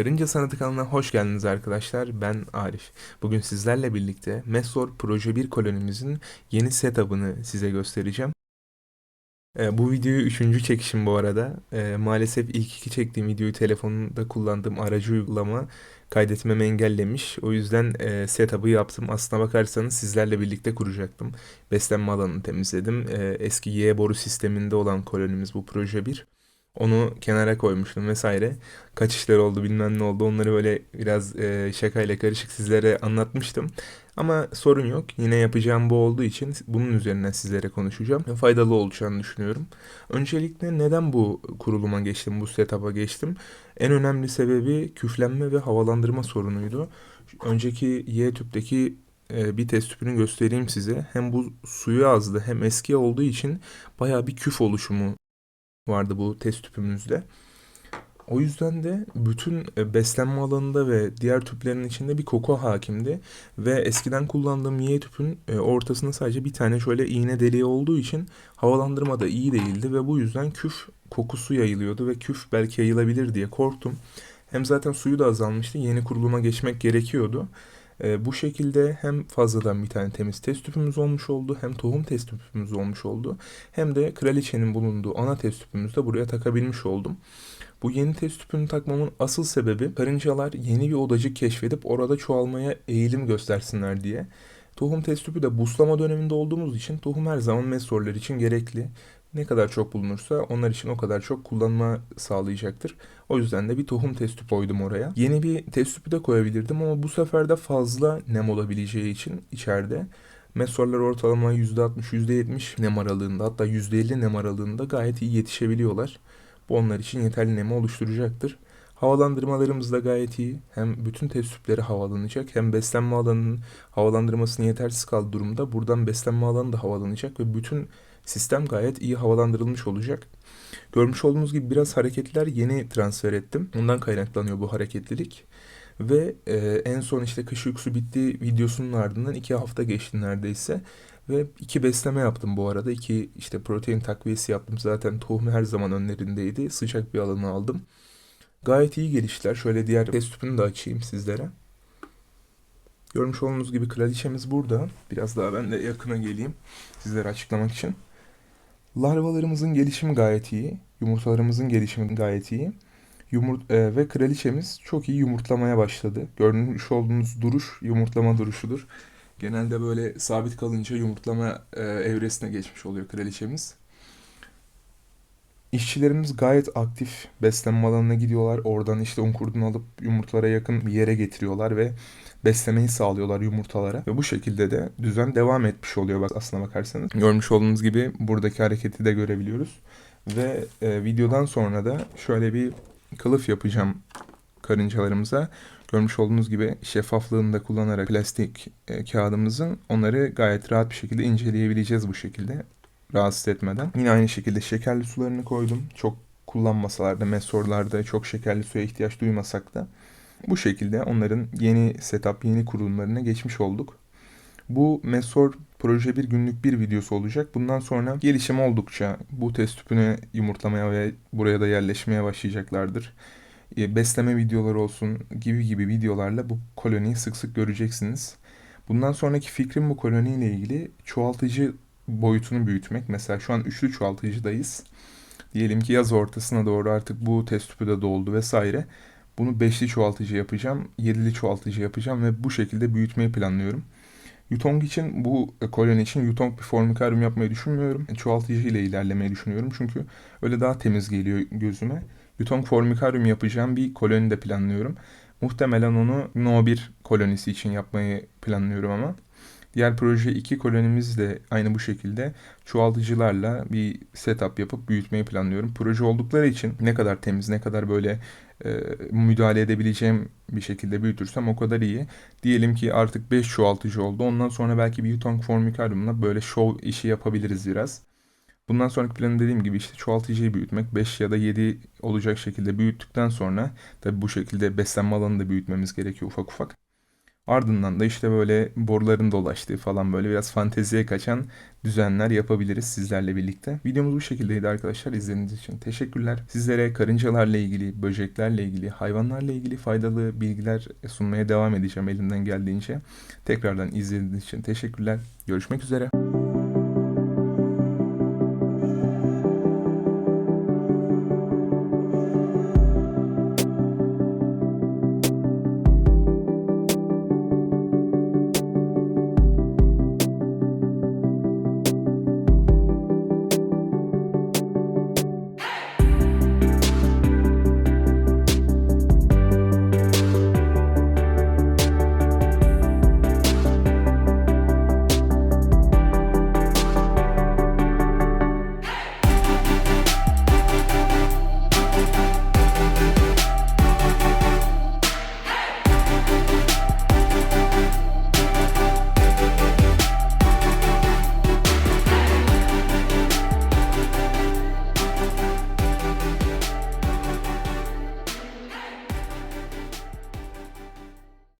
Karınca Sanatı kanalına hoş geldiniz arkadaşlar. Ben Arif. Bugün sizlerle birlikte Mesor Proje 1 kolonimizin yeni setup'ını size göstereceğim. Ee, bu videoyu üçüncü çekişim bu arada. Ee, maalesef ilk iki çektiğim videoyu telefonumda kullandığım aracı uygulama kaydetmemi engellemiş. O yüzden e, setup'ı yaptım. Aslına bakarsanız sizlerle birlikte kuracaktım. Beslenme alanını temizledim. Ee, eski Y boru sisteminde olan kolonimiz bu proje 1. Onu kenara koymuştum vesaire. Kaç işler oldu bilmem ne oldu. Onları böyle biraz e, şakayla karışık sizlere anlatmıştım. Ama sorun yok. Yine yapacağım bu olduğu için bunun üzerinden sizlere konuşacağım. Faydalı olacağını düşünüyorum. Öncelikle neden bu kuruluma geçtim, bu setup'a geçtim? En önemli sebebi küflenme ve havalandırma sorunuydu. Önceki Y tüpteki e, bir test tüpünü göstereyim size. Hem bu suyu azdı hem eski olduğu için baya bir küf oluşumu vardı bu test tüpümüzde. O yüzden de bütün e, beslenme alanında ve diğer tüplerin içinde bir koku hakimdi. Ve eskiden kullandığım Y tüpün e, ortasında sadece bir tane şöyle iğne deliği olduğu için havalandırma da iyi değildi. Ve bu yüzden küf kokusu yayılıyordu ve küf belki yayılabilir diye korktum. Hem zaten suyu da azalmıştı. Yeni kuruluma geçmek gerekiyordu. E, bu şekilde hem fazladan bir tane temiz test tüpümüz olmuş oldu, hem tohum test tüpümüz olmuş oldu, hem de kraliçenin bulunduğu ana test tüpümüzü de buraya takabilmiş oldum. Bu yeni test tüpünü takmamın asıl sebebi karıncalar yeni bir odacık keşfedip orada çoğalmaya eğilim göstersinler diye. Tohum test tüpü de buslama döneminde olduğumuz için tohum her zaman mesorlar için gerekli. Ne kadar çok bulunursa onlar için o kadar çok kullanma sağlayacaktır. O yüzden de bir tohum test koydum oraya. Yeni bir test tüpü de koyabilirdim ama bu sefer de fazla nem olabileceği için içeride mesorlar ortalama %60, %70 nem aralığında hatta %50 nem aralığında gayet iyi yetişebiliyorlar. Bu onlar için yeterli nemi oluşturacaktır. Havalandırmalarımız da gayet iyi. Hem bütün test tüpleri havalanacak hem beslenme alanının havalandırmasını yetersiz kaldığı durumda buradan beslenme alanı da havalanacak ve bütün sistem gayet iyi havalandırılmış olacak. Görmüş olduğunuz gibi biraz hareketler yeni transfer ettim. Ondan kaynaklanıyor bu hareketlilik. Ve e, en son işte kış uykusu bitti videosunun ardından iki hafta geçti neredeyse. Ve iki besleme yaptım bu arada. İki işte protein takviyesi yaptım. Zaten tohum her zaman önlerindeydi. Sıcak bir alanı aldım. Gayet iyi geliştiler. Şöyle diğer test tüpünü de açayım sizlere. Görmüş olduğunuz gibi kraliçemiz burada. Biraz daha ben de yakına geleyim sizlere açıklamak için. Larvalarımızın gelişimi gayet iyi. Yumurtalarımızın gelişimi gayet iyi. Yumurt e, ve kraliçemiz çok iyi yumurtlamaya başladı. Görmüş olduğunuz duruş yumurtlama duruşudur. Genelde böyle sabit kalınca yumurtlama e, evresine geçmiş oluyor kraliçemiz. İşçilerimiz gayet aktif beslenme alanına gidiyorlar. Oradan işte un kurdunu alıp yumurtalara yakın bir yere getiriyorlar ve beslemeyi sağlıyorlar yumurtalara. Ve bu şekilde de düzen devam etmiş oluyor bak aslına bakarsanız. Görmüş olduğunuz gibi buradaki hareketi de görebiliyoruz. Ve e, videodan sonra da şöyle bir kılıf yapacağım karıncalarımıza. Görmüş olduğunuz gibi şeffaflığını da kullanarak plastik e, kağıdımızın onları gayet rahat bir şekilde inceleyebileceğiz bu şekilde rahatsız etmeden. Yine aynı şekilde şekerli sularını koydum. Çok kullanmasalar da mesorlarda çok şekerli suya ihtiyaç duymasak da bu şekilde onların yeni setup, yeni kurulumlarına geçmiş olduk. Bu Mesor proje bir günlük bir videosu olacak. Bundan sonra gelişim oldukça bu test tüpünü yumurtlamaya ve buraya da yerleşmeye başlayacaklardır. E, besleme videoları olsun gibi gibi videolarla bu koloniyi sık sık göreceksiniz. Bundan sonraki fikrim bu koloniyle ilgili çoğaltıcı boyutunu büyütmek. Mesela şu an üçlü çoğaltıcıdayız. Diyelim ki yaz ortasına doğru artık bu test tüpü de doldu vesaire. Bunu beşli çoğaltıcı yapacağım, yedili çoğaltıcı yapacağım ve bu şekilde büyütmeyi planlıyorum. Yutong için bu koloni için Yutong bir formikaryum yapmayı düşünmüyorum. Çoğaltıcı ile ilerlemeyi düşünüyorum çünkü öyle daha temiz geliyor gözüme. Yutong formikaryum yapacağım bir koloni de planlıyorum. Muhtemelen onu No1 kolonisi için yapmayı planlıyorum ama. Diğer proje 2 kolonimiz de aynı bu şekilde çoğaltıcılarla bir setup yapıp büyütmeyi planlıyorum. Proje oldukları için ne kadar temiz, ne kadar böyle e, müdahale edebileceğim bir şekilde büyütürsem o kadar iyi. Diyelim ki artık 5 çoğaltıcı oldu. Ondan sonra belki bir Yutong formikariumla böyle show işi yapabiliriz biraz. Bundan sonraki planım dediğim gibi işte çoğaltıcıyı büyütmek 5 ya da 7 olacak şekilde büyüttükten sonra tabi bu şekilde beslenme alanını da büyütmemiz gerekiyor ufak ufak. Ardından da işte böyle boruların dolaştığı falan böyle biraz fanteziye kaçan düzenler yapabiliriz sizlerle birlikte. Videomuz bu şekildeydi arkadaşlar. İzlediğiniz için teşekkürler. Sizlere karıncalarla ilgili, böceklerle ilgili, hayvanlarla ilgili faydalı bilgiler sunmaya devam edeceğim elimden geldiğince. Tekrardan izlediğiniz için teşekkürler. Görüşmek üzere.